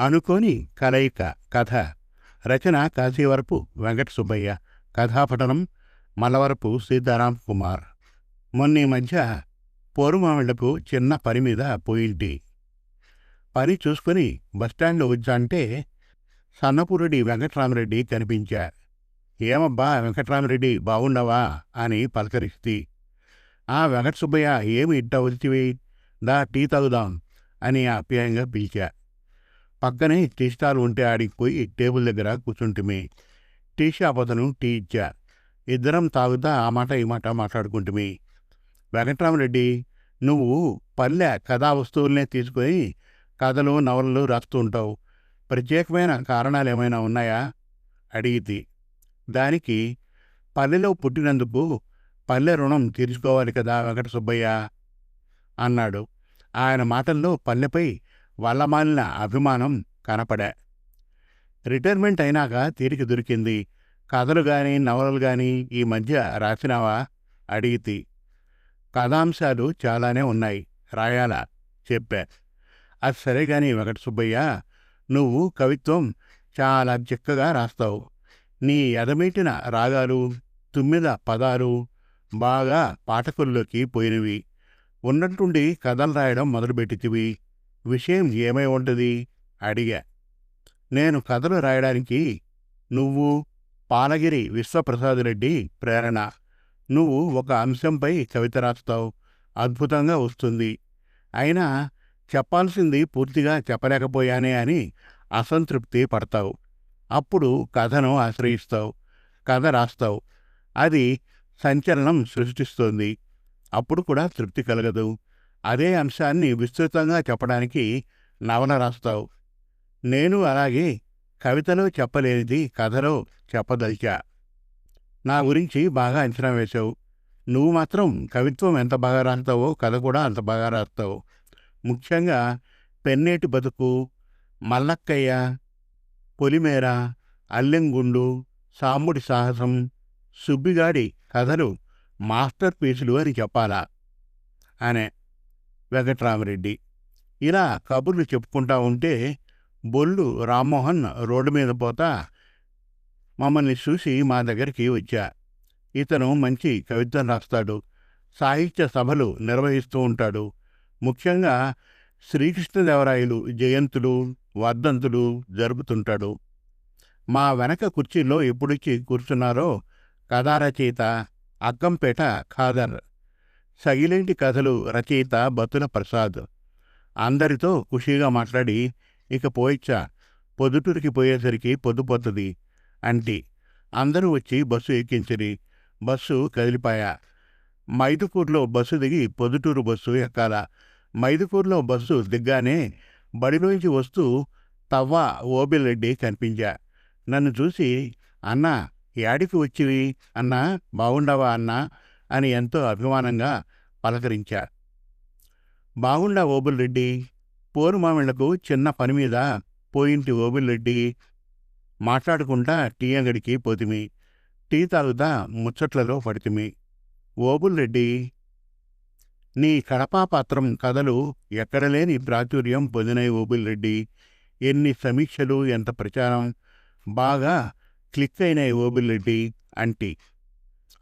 అనుకోని కలయిక కథ. రచన కాశీవరపు వెంకట సుబ్బయ్య కథాపఠనం మలవరపు సీతారాం కుమార్. మొన్న మధ్య పోరుమామిళ్ళకు చిన్న పని మీద పోయింటి పని చూసుకుని బస్టాండ్లో వచ్చాంటే సన్నపురెడ్డి వెంకటరామరెడ్డి కనిపించా. ఏమబ్బా వెంకటరామరెడ్డి బాగున్నావా? అని పలకరిస్తి. ఆ వెంకట సుబ్బయ్య ఏమి ఇట్టా వచ్చివి దా టీ తాగుదాం అని ఆప్యాయంగా పిలిచా. పక్కనే టీ స్టాల్ ఉంటే ఆడికి పోయి టేబుల్ దగ్గర కూర్చుంటిమి. టీ షాప్ అతను టీ ఇచ్చా ఇద్దరం తాగుతా ఆ మాట ఈ మాట మాట్లాడుకుంటుమి. వెంకట్రామరెడ్డి నువ్వు పల్లె కథా వస్తువులనే తీసుకొని కథలు నవలలు రాస్తూ ఉంటావు. ప్రత్యేకమైన కారణాలు ఏమైనా ఉన్నాయా? అడిగితి దానికి పల్లెలో పుట్టినందుకు పల్లె రుణం తీర్చుకోవాలి కదా వెంకట సుబ్బయ్య? అన్నాడు. ఆయన మాటల్లో పల్లెపై వల్లమాలిన అభిమానం కనపడా. రిటైర్మెంట్ అయినాక తీరిక దొరికింది. కథలు గాని నవలలు గాని ఈ మధ్య రాసినావా? అడిగితి. కథాంశాలు చాలానే ఉన్నాయి. రాయాలా? చెప్పా. అది సరే గాని వెంకట సుబ్బయ్య నువ్వు కవిత్వం చాలా చిక్కగా రాస్తావు. నీ ఎదమీటిన రాగాలు తుమ్మిద పదాలు బాగా పాఠకుల్లోకి పోయినవి. ఉన్నట్టుండి కథలు రాయడం మొదలుపెట్టితివి. విషయం ఏమై ఉంటుంది? అడిగా. నేను కథలు రాయడానికి నువ్వు పాలగిరి విశ్వప్రసాద్ రెడ్డి ప్రేరణ. నువ్వు ఒక అంశంపై కవిత రాస్తావు. అద్భుతంగా వస్తుంది. అయినా చెప్పాల్సింది పూర్తిగా చెప్పలేకపోయానే అని అసంతృప్తి పడతావు. అప్పుడు కథను ఆశ్రయిస్తావు. కథ రాస్తావు. అది సంచలనం సృష్టిస్తోంది. అప్పుడు కూడా తృప్తి కలగదు. అదే అంశాన్ని విస్తృతంగా చెప్పడానికి నవల రాస్తావు. నేను అలాగే కవితలో చెప్పలేనిది కథలో చెప్పదలిచా. నా గురించి బాగా అంచనా వేశావు. నువ్వు మాత్రం కవిత్వం ఎంత బాగా రాస్తావో కథ కూడా అంత బాగా రాస్తావు. ముఖ్యంగా పెన్నేటి బతుకు మల్లక్కయ్య పొలిమేర అల్లెంగుండు సాముడి సాహసం సుబ్బిగాడి కథలు మాస్టర్ పీసులు అని చెప్పాలా? అనే వెంకట్రామరెడ్డి. ఇలా కబుర్లు చెప్పుకుంటా ఉంటే బొల్లు రామ్మోహన్ రోడ్డు మీద పోతా మమ్మల్ని చూసి మా దగ్గరికి వచ్చా. ఇతను మంచి కవిత్వం రాస్తాడు. సాహిత్య సభలు నిర్వహిస్తూ ఉంటాడు. ముఖ్యంగా శ్రీకృష్ణదేవరాయలు జయంతులు వర్ధంతులు జరుపుతుంటాడు. మా వెనక కుర్చీలో ఎప్పుడిచ్చి కూర్చున్నారో కథారచయిత అక్కంపేట ఖాదర్. సగిలేంటి కథలు రచయిత బతుల ప్రసాద్. అందరితో ఖుషీగా మాట్లాడి ఇక పోయిచ్చా పొద్దుటూరికి పోయేసరికి పొద్దుపోతుంది అంటి అందరూ వచ్చి బస్సు ఎక్కించిరి. బస్సు కదిలిపాయా. మైదుకూరులో బస్సు దిగి పొద్దుటూరు బస్సు ఎక్కాల. మైదుకూరులో బస్సు దిగ్గానే బడిలోంచి వస్తూ తవ్వ ఓబిలరెడ్డి కనిపించా. నన్ను చూసి అన్నా యాడికి వచ్చివి? అన్నా బాగుండవా అన్నా? అని ఎంతో అభిమానంగా పలకరించారు. బాగుండా ఓబుల్రెడ్డి పోరుమామిళ్ళకు చిన్న పని మీద పోయింటి ఓబుల్రెడ్డి మాట్లాడుకుంటా టీ అంగడికి పోతిమి టీ తాగుతా ముచ్చట్లలో పడితిమి. ఓబుల్రెడ్డి నీ కడపాపాత్రం కథలు ఎక్కడలేని ప్రాచుర్యం పొందినాయి ఓబుల్రెడ్డి ఎన్ని సమీక్షలు ఎంత ప్రచారం బాగా క్లిక్ అయినాయి ఓబుల్రెడ్డి అంటి.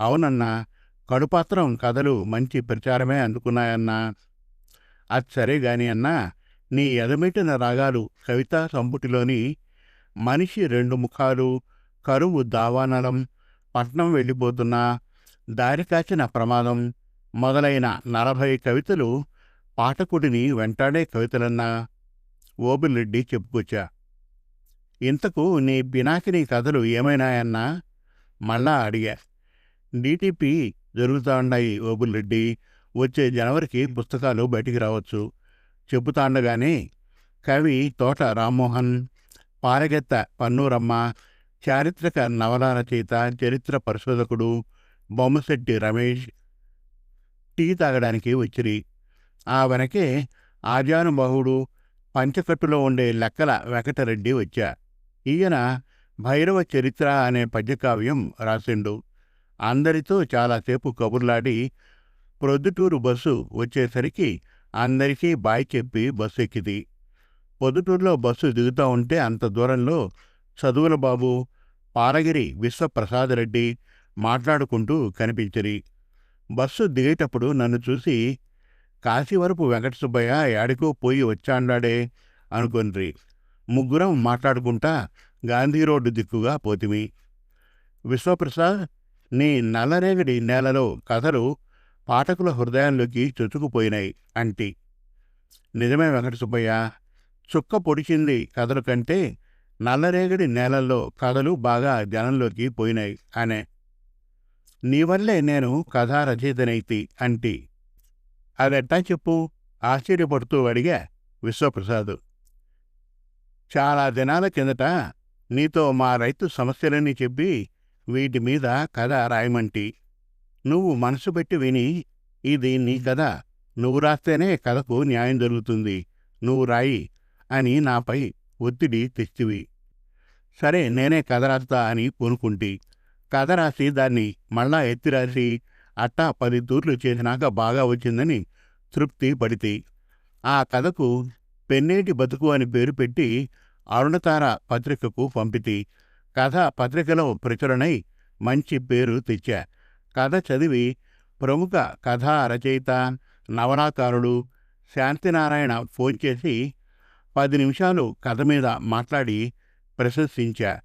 అవునన్నా కడుపాత్రం కథలు మంచి ప్రచారమే అందుకున్నాయన్నా. అది సరే గాని అన్నా నీ ఎదమెట్టిన రాగాలు కవితా సంపుటిలోని మనిషి రెండు ముఖాలు కరువు దావానలం పట్నం వెళ్ళిపోతున్నా దారి కాచిన ప్రమాదం మొదలైన నలభై కవితలు పాఠకుడిని వెంటాడే కవితలన్నా ఓబిరెడ్డి చెప్పుకొచ్చా. ఇంతకు నీ పినాకిని కథలు ఏమైనాయన్నా మళ్ళా అడిగా. డీటీపీ జరుగుతా ఉన్నాయి ఓబుల్రెడ్డి వచ్చే జనవరికి పుస్తకాలు బయటికి రావచ్చు. చెబుతాండగానే కవి తోట రామ్మోహన్ పారగెత్త పన్నూరమ్మ చారిత్రక నవల రచయిత చరిత్ర పరిశోధకుడు బొమ్మశెట్టి రమేష్ టీ తాగడానికి వచ్చిరి. ఆ వెనకే ఆజానుబాహుడు పంచకట్టులో ఉండే లెక్కల వెంకటరెడ్డి వచ్చా. ఈయన భైరవ చరిత్ర అనే పద్యకావ్యం రాసిండు. అందరితో చాలాసేపు కబుర్లాడి ప్రొద్దుటూరు బస్సు వచ్చేసరికి అందరికీ బాయ్ చెప్పి బస్సు ఎక్కింది. పొద్దుటూరులో బస్సు దిగుతూ ఉంటే అంత దూరంలో చదువుల బాబు పారగిరి విశ్వప్రసాదరెడ్డి మాట్లాడుకుంటూ కనిపించరి బస్సు దిగేటప్పుడు నన్ను చూసి కాశీవరపు వెంకట సుబ్బయ్య యాడికో పోయి వచ్చాండాడే అనుకొనిరి ముగ్గురం మాట్లాడుకుంటా గాంధీ రోడ్డు దిక్కుగా పోతిమి. విశ్వప్రసాద్ నీ నల్లరేగడి నేలలో కథలు పాఠకుల హృదయాల్లోకి చొచ్చుకుపోయినాయి అంటి. నిజమే వెంకట సుబ్బయ్య చుక్క పొడిచింది కథల కంటే నల్లరేగడి నేలల్లో కథలు బాగా జనంలోకి పోయినాయి అనే. నీ వల్లే నేను కథా రచయితనైతి అంటి. అదెట్టా చెప్పు? ఆశ్చర్యపడుతూ అడిగా విశ్వప్రసాద్. చాలా దినాల కిందట నీతో మా రైతు సమస్యలన్నీ చెప్పి వీటి మీద కథ రాయమంటి. నువ్వు మనసు పెట్టి విని ఇది నీ కథ. నువ్వు రాస్తేనే కథకు న్యాయం జరుగుతుంది. నువ్వు రాయి అని నాపై ఒత్తిడి తెచ్చివి. సరే నేనే కథ రాస్తా అని పూనుకుంటి. కథ రాసి దాన్ని మళ్ళా ఎత్తి రాసి అట్టా పది తూర్లు చేసినాక బాగా వచ్చిందని తృప్తి పడితే. ఆ కథకు పెన్నేటి బతుకు అని పేరు పెట్టి అరుణతార పత్రికకు పంపితి. కథ పత్రికలో ప్రచురణై మంచి పేరు తెచ్చా. కథ చదివి ప్రముఖ కథా రచయిత నవనాకారుడు శాంతినారాయణ ఫోన్ చేసి పది నిమిషాలు కథ మీద మాట్లాడి ప్రశంసించా.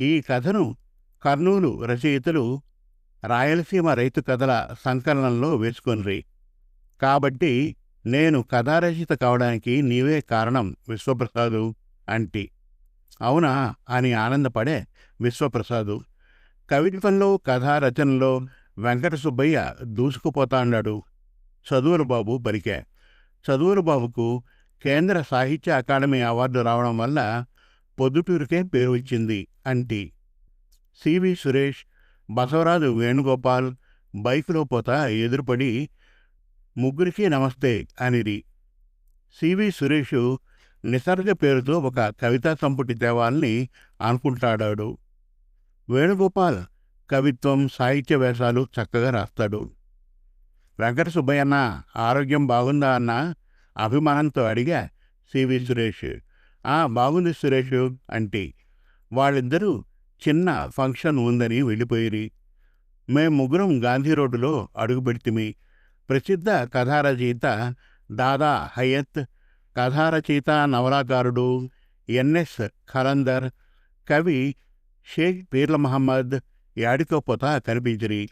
ఈ కథను కర్నూలు రచయితలు రాయలసీమ రైతు కథల సంకలనంలో వేసుకొనిరి. కాబట్టి నేను కథారచయిత కావడానికి నీవే కారణం విశ్వప్రసాదు అంటి. అవునా అని ఆనందపడే విశ్వప్రసాదు. కవిత్వంలో కథా రచనలో వెంకట సుబ్బయ్య దూసుకుపోతాన్నాడు చదువుల బాబు బరికే. చదువుల బాబుకు కేంద్ర సాహిత్య అకాడమీ అవార్డు రావడం వల్ల పొద్దుటూరికే పేరు వచ్చింది అంటి. సివి సురేష్ బసవరాజు వేణుగోపాల్ బైకులో పోతా ఎదురుపడి ముగ్గురికి నమస్తే అనిరి. సివి సురేషు నిసర్గ పేరుతో ఒక కవితా సంపుటి తేవాలని అనుకుంటాడాడు. వేణుగోపాల్ కవిత్వం సాహిత్య వేషాలు చక్కగా రాస్తాడు. వెంకట సుబ్బయ్యన్న ఆరోగ్యం బాగుందా అన్న అభిమానంతో అడిగా సివి సురేష్. ఆ బాగుంది సురేష్ అంటే. వాళ్ళిద్దరూ చిన్న ఫంక్షన్ ఉందని వెళ్ళిపోయిరి. మేము ముగ్గురం గాంధీ రోడ్డులో అడుగుపెడితిమి ప్రసిద్ధ కథారచయిత దాదా హయత్ కథారచయిత నవలాకారుడు ఎన్ఎస్ ఖలందర్ కవి షేక్ పీర్ల మహమ్మద్ యాడికోపోతా కనిపించిరి.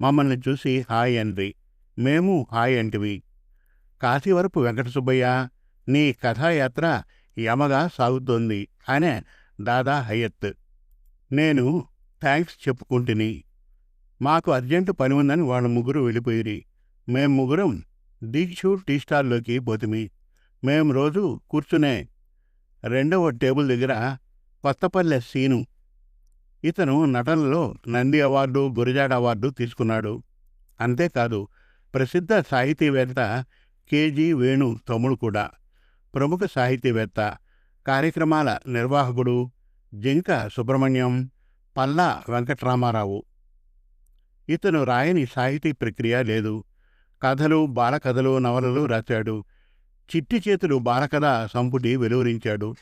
మమ్మల్ని చూసి హాయ్ అండ్రి మేము హాయ్ అంటివి. కాశీవరపు వెంకట సుబ్బయ్య నీ కథాయాత్ర యమగా సాగుతోంది. అనే దాదా హయత్ నేను థ్యాంక్స్ చెప్పుకుంటుని. మాకు అర్జెంటు పని ఉందని వాళ్ళ ముగ్గురు వెళ్ళిపోయిరి. మేం ముగ్గురం దీక్షు టీ స్టాల్లోకి పోతిమి. మేం రోజు కూర్చునే రెండవ టేబుల్ దగ్గర కొత్తపల్లె సీను ఇతను నటనలో నంది అవార్డు గురజాడ అవార్డు తీసుకున్నాడు. అంతేకాదు ప్రసిద్ధ సాహితీవేత్త కేజీ వేణు తమ్ముడు కూడా. ప్రముఖ సాహితీవేత్త కార్యక్రమాల నిర్వాహకుడు జింక సుబ్రహ్మణ్యం పల్లా వెంకట్రామారావు. ఇతను రాయని సాహితీ ప్రక్రియ లేదు. కథలు బాలకథలు నవలలు రాశాడు. చిట్టి చేతులు బాలకథ సంపుటి వెలువరించాడు.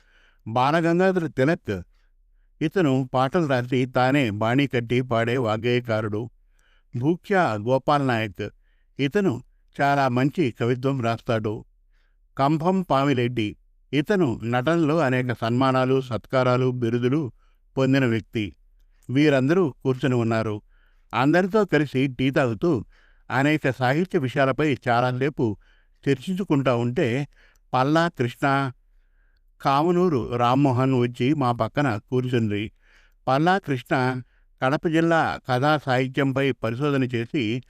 బాలగంగాధర తిలక్ ఇతను పాటలు రాసి తానే బాణీ కట్టి పాడే వాగ్గేయకారుడు. భూక్య గోపాల్ నాయక్ ఇతను చాలా మంచి కవిత్వం రాస్తాడు. కంభం పామిరెడ్డి. ఇతను నటనలో అనేక సన్మానాలు సత్కారాలు బిరుదులు పొందిన వ్యక్తి. వీరందరూ కూర్చుని ఉన్నారు. అందరితో కలిసి టీ తాగుతూ అనేక సాహిత్య విషయాలపై చాలాసేపు చర్చించుకుంటా ఉంటే పల్లా కృష్ణ కామనూరు రామ్మోహన్ వచ్చి మా పక్కన కూర్చుంది. పల్లా కృష్ణ కడప జిల్లా కథా సాహిత్యంపై పరిశోధన చేసి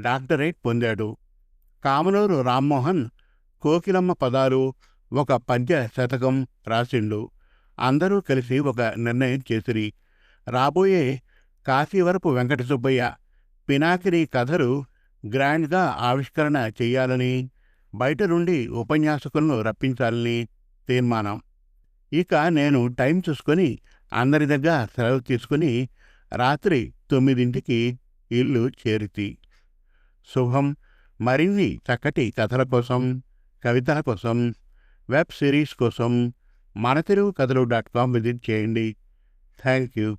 డాక్టరేట్ పొందాడు. కామనూరు రామ్మోహన్ కోకిలమ్మ పదాలు ఒక పద్య శతకం రాసిండు. అందరూ కలిసి ఒక నిర్ణయం చేసిరి. రాబోయే కాశీవరపు వెంకట సుబ్బయ్య పినాకిరి కథలు గ్రాండ్గా ఆవిష్కరణ చేయాలని బయట నుండి ఉపన్యాసకులను రప్పించాలని తీర్మానం. ఇక నేను టైం చూసుకొని అందరి దగ్గర సెలవు తీసుకుని రాత్రి తొమ్మిదింటికి ఇల్లు చేరితి. శుభం. మరిన్ని చక్కటి కథల కోసం కవితల కోసం వెబ్ సిరీస్ కోసం మన తెలుగు కథలు డాట్ కామ్ విజిట్ చేయండి. Thank you.